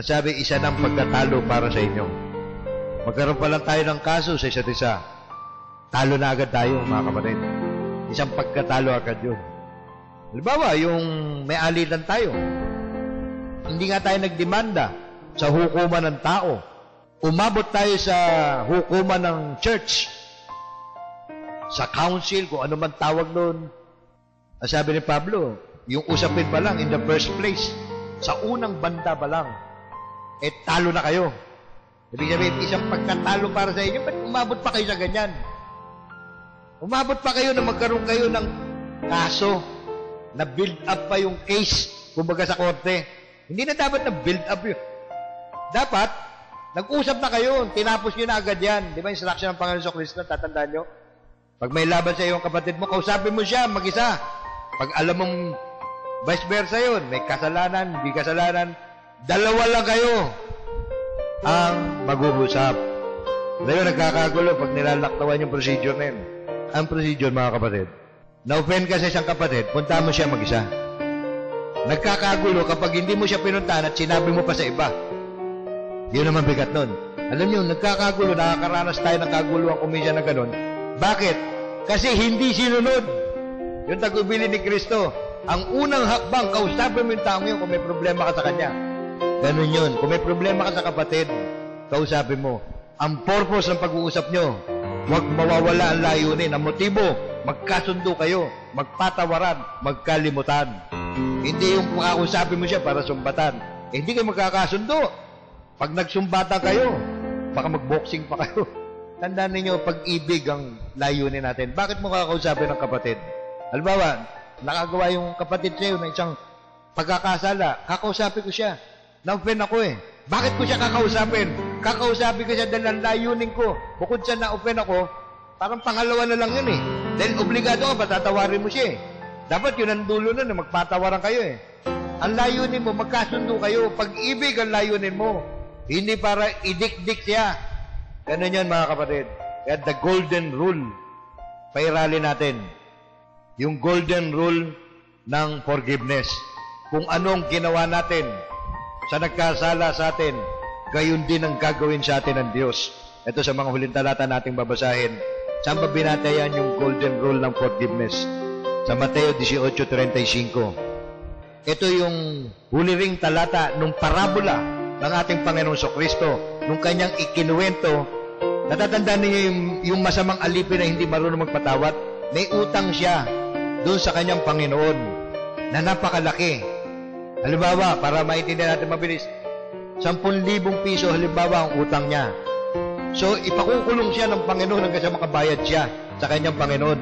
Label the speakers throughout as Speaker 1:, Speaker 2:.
Speaker 1: Sabi, isa ng pagkatalo para sa inyo. Magkaroon pa lang tayo ng kaso sa isa't isa. Talo na agad tayo, mga kapatid. Isang pagkatalo agad yun. Halimbawa, yung may alitan tayo. Hindi nga tayo nagdemanda sa hukuman ng tao. Umabot tayo sa hukuman ng church. Sa council, kung ano man tawag doon. Ang sabi ni Pablo, yung usapin pa lang in the first place, sa unang banda pa lang, eh talo na kayo. Ibig sabihin, isang pagkatalo para sa inyo, ba't umabot pa kayo sa ganyan? Umabot pa kayo na magkaroon kayo ng kaso na build up pa yung case, kumbaga sa korte. Hindi na dapat na build up yun. Dapat, nag-usap na kayo, tinapos nyo na agad yan. Di ba instruction ng Panginoon sa Kristo, tatandaan nyo? Pag may laban sa iyong kapatid mo, kausapin mo siya, mag-isa. Pag alam mong vice versa yun, may kasalanan, hindi kasalanan, dalawa lang kayo ang mag-uusap. Ngayon, nagkakagulo pag nilalaktawan yung procedure na yun. Ang procedure, mga kapatid, na-offend ka sa isang kapatid, punta mo siya mag-isa. Nagkakagulo kapag hindi mo siya pinuntahan at sinabi mo pa sa iba. Yun naman bigat nun. Alam niyo, nagkakagulo, nakakaranas tayo ng kaguluhan kumisa na ganun. Bakit? Kasi hindi sinunod. Yung tagubili ni Kristo, ang unang hakbang, kausapin mo yung taong yun kung may problema ka sa kanya. Ganun yun. Kung may problema ka sa kapatid, kausapin mo. Ang purpose ng pag-uusap nyo, huwag mawawala ang layunin. Ang motibo, magkasundo kayo, magpatawaran, magkalimutan. Hindi yung makakusapin mo siya para sumbatan. Eh, hindi kayo magkakasundo. Pag nagsumbatan kayo, baka magboxing pa kayo. Tandaan ninyo, pag-ibig ang layunin natin. Bakit mo kakausapin ng kapatid? Halimbawa, nakagawa yung kapatid sa'yo ng isang pagkakasala, kakausapin ko siya. Na-offend ako eh. Bakit ko siya kakausapin? Kakausapin ko siya dahil ang layunin ko. Bukod sa na-offend ako, parang pangalawa na lang yun eh. Dahil obligado ka, patatawarin mo siya eh. Dapat yun ang dulo na na magpatawaran kayo eh. Ang layunin mo, magkasundo kayo. Pag-ibig ang layunin mo. Hindi para idikdik siya. Ganun yan mga kapatid. Kaya the golden rule. Pairali natin. Yung golden rule ng forgiveness. Kung anong ginawa natin sa nagkasala sa atin, gayon din ang gagawin sa atin ng Diyos. Ito sa mga huling talata nating babasahin. Saan ba binatayan yung golden rule ng forgiveness? Sa Mateo 18.35. Ito yung huli ring talata nung parabola ng ating Panginoong Kristo nung kanyang ikinuwento. Natatandaan niyo yung, yung masamang alipin na hindi marunong magpatawad? May utang siya doon sa kanyang Panginoon na napakalaki. Halimbawa, para maintindihan natin mabilis, 10,000 piso halimbawa ang utang niya. So, ipakukulong siya ng Panginoon hanggang sa makabayad siya sa kanyang Panginoon.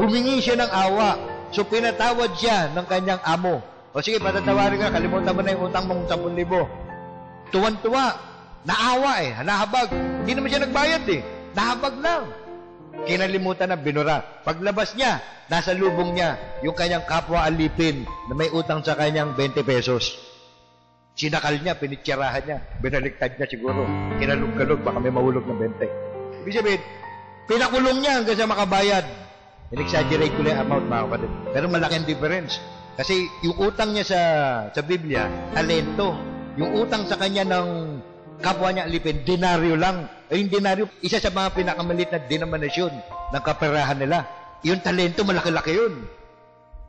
Speaker 1: Humingi siya ng awa. So, pinatawad siya ng kanyang amo. O sige, patatawarin ka, kalimutan mo na yung utang mong 10,000. Tuwan-tuwa. Naawa eh, nahabag. Hindi naman siya nagbayad eh. Nahabag lang. Kinalimutan na binura. Paglabas niya, nasa lubong niya, yung kanyang kapwa alipin na may utang sa kanyang 20 pesos. Sinakal niya, pinitsirahan niya, binaliktad niya siguro. Kinalog-kalog, baka may mahulog ng 20. Ibig sabihin, pinakulong niya hanggang sa makabayad. In-exaggerate ko lang amount, mga kapatid. Pero malaki ang difference. Kasi yung utang niya sa sa Biblia, talento. Yung utang sa kanya ng kapwa niya alipin, denaryo lang. Eh, yung denaryo, isa sa mga pinakamalit na denominasyon ng kaperahan nila. Yung talento, malaki-laki yun.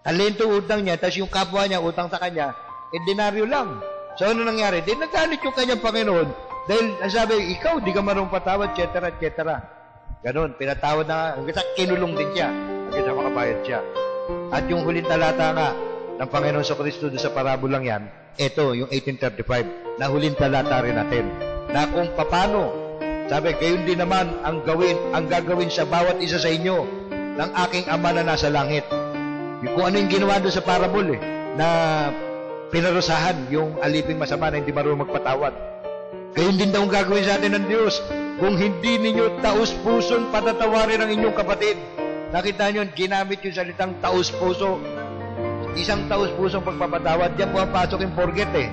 Speaker 1: Talento utang niya, tapos yung kapwa niya, utang sa kanya, eh, denaryo lang. So, ano nangyari? Di nagalit yung kanyang Panginoon dahil sabi, ikaw, di ka marunong patawad, etc., etc. Ganon, pinatawad na, hanggang sa kinulong din siya, hanggang sa makabayad siya. At yung huling talata nga ng Panginoon sa Kristo sa parabolang yan, ito, yung 1835, na huling talata rin natin, na kung papano, sabi, gayon din naman ang gawin, ang gagawin sa bawat isa sa inyo ng aking ama na nasa langit. Yung kung ano yung ginawa doon sa parable eh, na pinarusahan yung aliping masama na hindi marunong magpatawad. Gayon din daw ang gagawin sa atin ng Diyos kung hindi ninyo taus-pusong patatawarin ang inyong kapatid. Nakita nyo, ginamit yung salitang taus-puso. Isang taus-pusong pagpapatawad, diyan pumapasok yung forget eh.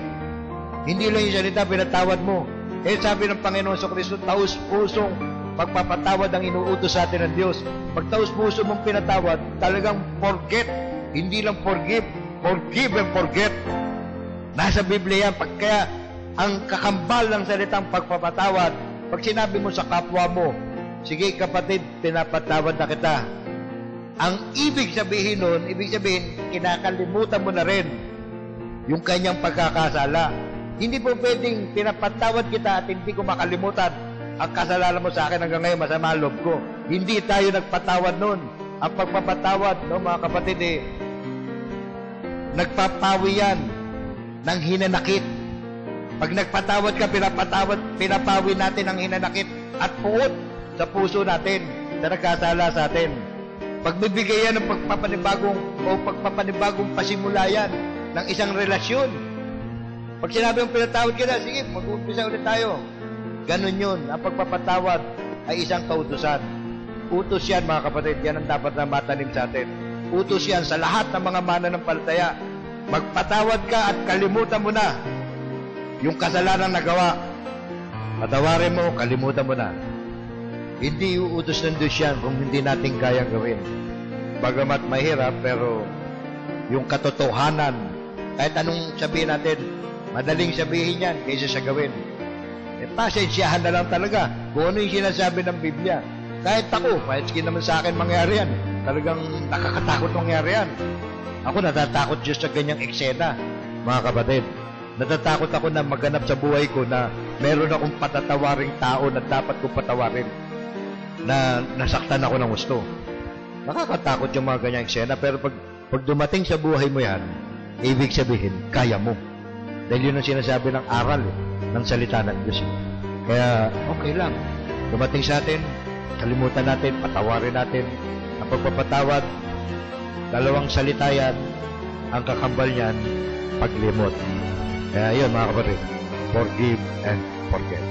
Speaker 1: Hindi lang yung salita, pinatawad mo. Eh sabi ng Panginoon sa Kristo, taus-pusong pagpapatawad ang inuutos sa atin ng Diyos. Pag taus-puso mong pinatawad, talagang forget. Hindi lang forgive, forgive and forget. Nasa Biblia yan. Pag kaya ang kakambal ng salitang pagpapatawad. Pag sinabi mo sa kapwa mo, sige kapatid, pinapatawad na kita. Ang ibig sabihin nun, ibig sabihin, kinakalimutan mo na rin yung kanyang pagkakasala. Hindi po pwedeng pinapatawad kita at hindi ko makalimutan ang kasalanan mo sa akin hanggang ngayon masama ang loob ko. Hindi tayo nagpatawad nun. Ang pagpapatawad, no, mga kapatid, eh, nagpapawi yan ng hinanakit. Pag nagpatawad ka, pinapatawad, pinapawi natin ang hinanakit at puot sa puso natin na nagkasala sa atin. Pagbibigay yan ng pagpapanibagong o pagpapanibagong pasimula yan ng isang relasyon. Pag sinabi mong pinatawad ka na, sige, mag-uumpisa ulit tayo. Ganon yun. Ang pagpapatawad ay isang kautusan. Utos yan, mga kapatid. Yan ang dapat na matanim sa atin. Utos yan sa lahat ng mga mananampalataya. Magpatawad ka at kalimutan mo na yung kasalanan na gawa. Patawarin mo, kalimutan mo na. Hindi uutos ng Diyos yan kung hindi natin kayang gawin. Bagamat mahirap, pero yung katotohanan, kahit anong sabihin natin, madaling sabihin yan kaysa sa gawin. Eh, pasensyahan na lang talaga kung ano yung sinasabi ng Biblia. Kahit ako, kahit naman sa akin mangyari yan, talagang nakakatakot mangyari yan. Ako natatakot Diyos sa ganyang eksena, mga kapatid. Natatakot ako na maganap sa buhay ko na meron akong patatawaring tao na dapat kong patawarin na nasaktan ako ng gusto. Nakakatakot yung mga ganyang eksena pero pag, pag dumating sa buhay mo yan, ibig sabihin, kaya mo. Dahil yun ang sinasabi ng aral eh, ng salita ng Diyos. eh. Kaya okay lang. Dumating sa atin, kalimutan natin, patawarin natin. Ang pagpapatawad, dalawang salita yan, ang kakambal niyan, paglimot. Kaya yun mga kapatid, forgive and forget.